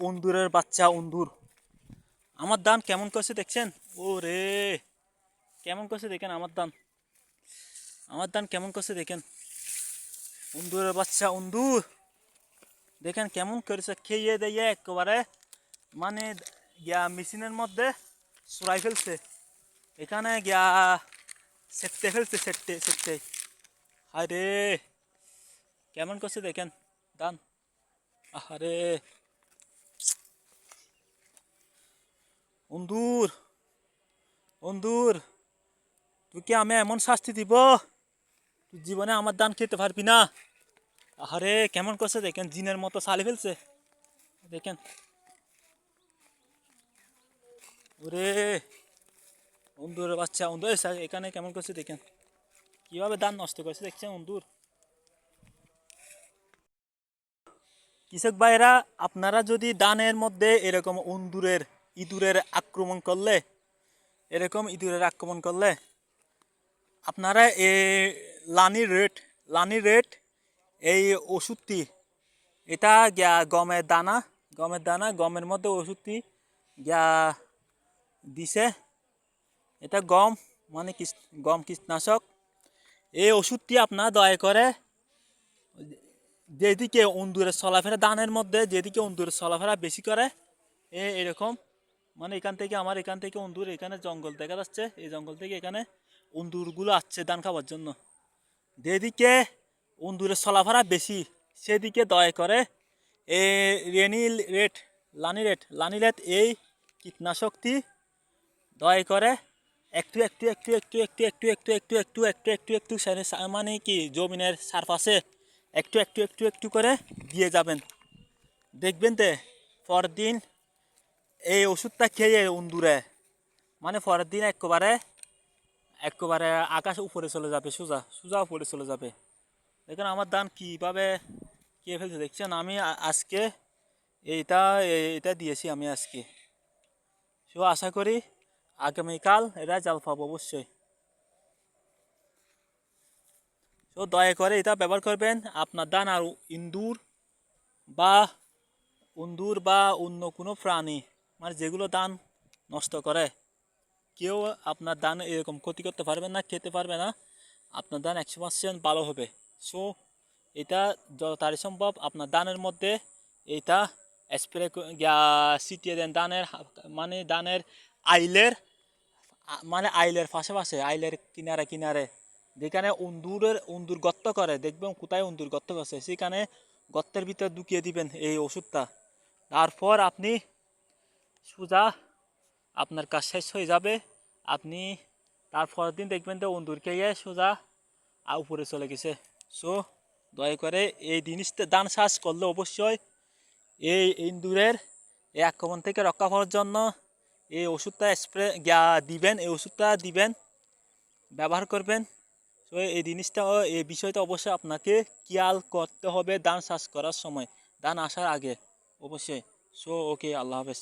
উন্দুরের বাচ্চা উন্দুর। আমার দান কেমন করছে দেখছেন? ও রে কেমন করছে দেখেন আমার দান আমার দান কেমন করছে দেখেন? উন্দুরের বাচ্চা উন্দুর। দেখেন কেমন করেছে, খেয়ে দিয়ে একেবারে মানে গিয়া মেশিনের মধ্যে চুরাই ফেলছে। এখানে গিয়া সেটতে ফেলছে, সেটতে সেটতে। হায় রে, কেমন করছে দেখেন? দান আহারে অন্দুর অন্দুর তুই কি আমি এমন শাস্তি দিব? তুই জীবনে আমার দান খেতে পারবি না। আহারে, কেমন করছে দেখেন, জিনের মতো সালি ফেলছে। দেখেন। ওরে অন্দুর বাচ্চা অন্দুর এখানে কেমন করছে দেখেন। কীভাবে দান নষ্ট করছে দেখছেন অন্দুর কৃষক ভাইরা আপনারা যদি দানের মধ্যে এরকম অন্দুরের ইঁদুরের আক্রমণ করলে, এরকম ইঁদুরের আক্রমণ করলে, আপনারা এ লানি রেট লানি রেট, এই ওষুধটি, এটা গিয়া গমের দানা গমের দানা, গমের মধ্যে ওষুধটি গিয়া দিছে। এটা গম মানে গম কীটনাশক। এই ওষুধটি আপনার দয়া করে যেদিকে অন্দুরের চলাফেরা, দানের মধ্যে যেদিকে অন্দুরের চলাফেরা বেশি করে, এ এরকম মানে এখান থেকে আমার এখান থেকে অন্দুর এখানে জঙ্গল দেখা যাচ্ছে এই জঙ্গল থেকে এখানে অন্দুরগুলো আসছে ধান খাওয়ার জন্য যেদিকে অন্দুরের চলাফেরা বেশি সেদিকে দয়া করে এ রেনি রেট লানি রেট লানি রেট এই কীটনাশকটি দয়া করে একটু একটু একটু একটু একটু একটু একটু একটু একটু একটু একটু একটু মানে কি জমিনের সারপাশে একটু একটু একটু একটু করে দিয়ে যাবেন দেখবেন তে পরের দিন এই ওষুধটা খেয়ে উন্দুরে মানে পরের দিন একেবারে একেবারে আকাশ উপরে চলে যাবে সোজা সোজা উপরে চলে যাবে। দেখেন আমার ধান কীভাবে কে ফেলছে, দেখছেন? আমি আজকে এইটা এটা দিয়েছি আমি আজকে। সো আশা করি আগামীকাল এটা জাল পাবো অবশ্যই। তো দয়া করে এটা ব্যবহার করবেন। আপনার দান আর ইন্দুর বা উন্দুর বা অন্য কোনো প্রাণী। মানে যেগুলো দান নষ্ট করে, কেউ আপনার দান এরকম ক্ষতি করতে পারবে না, খেতে পারবে না। আপনার দান একশো পার্সেন্ট ভালো হবে। সো এটা যত তাড়াতাড়ি সম্ভব আপনার দানের মধ্যে এইটা স্প্রে ছিটিয়ে দেন দানের মানে দানের আইলের মানে আইলের পাশে আইলের কিনারে কিনারে। যেখানে উন্দুরের, উন্দুর গর্ত করে, দেখবেন কোথায় উন্দুর গর্ত করছে সেখানে গর্তের ভিতর ঢুকিয়ে দিবেন এই ওষুধটা। তারপর আপনি সোজা, আপনার কাজ শেষ হয়ে যাবে। আপনি তারপরের দিন দেখবেন তো উন্দুর খেয়ে সোজা আর উপরে চলে গেছে। সো দয়া করে এই জিনিসটা দান শ্বাস করলে অবশ্যই এই ইন্দুরের এই আক্রমণ থেকে রক্ষা করার জন্য এই ওষুধটা স্প্রে দিবেন, এই ওষুধটা দিবেন, ব্যবহার করবেন। তো এই জিনিসটা, এই বিষয়টা অবশ্যই আপনাকে খেয়াল করতে হবে দান চাষ করার সময়, দান আসার আগে, অবশ্যই। সো ওকে আল্লাহ হাফেজ।